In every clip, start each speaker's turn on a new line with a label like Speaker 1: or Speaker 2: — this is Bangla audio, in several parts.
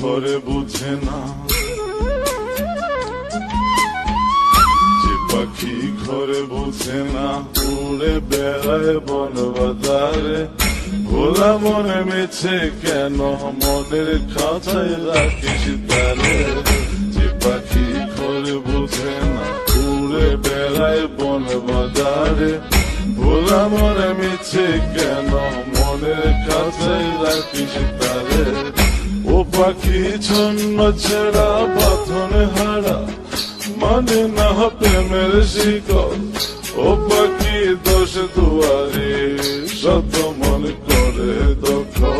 Speaker 1: ঘরে বুঝে না ঘরে বুঝে না, উড়ে বেড়ায় বন বাজারে ভোলা মনে মেছে কেন? মনের খাঁচায় রাখিস তারে। যে পাখি ঘরে বুঝে না, উড়ে বেড়ায় বন বাজারে ভোলা মনে মিছে কেন? মনের কাছে রাখিস তারে। ও পাখি ছন্ন ছেড়া বাঁধন হারা মানে না প্রেমের শিকল ও পাখি দোষ দুয়ারে শত মন করে দখল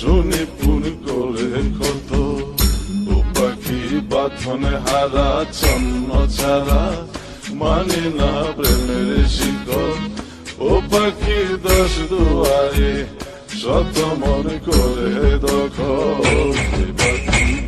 Speaker 1: শুনি পুন করে কত। পাখি বাথনে হারা, চন্ন ছাড়া মানে না প্রেমের শিকল। ও পাখি দশ দুয়ারে, শত মন করে দখল। পাখি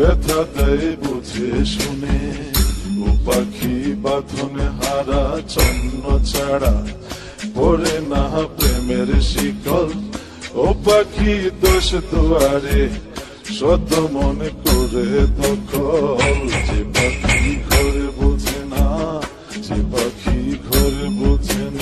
Speaker 1: ব্যথা বুঝে শুনে। ও পাখি হারা, চন্ন ছাড়া না প্রেমের শিকল। ও পাখি দোষ দুয়ারে, সদ্য মনে করে দখল। যে পাখি ঘরে বোঝে না, যে পাখি ঘরে বোঝে না।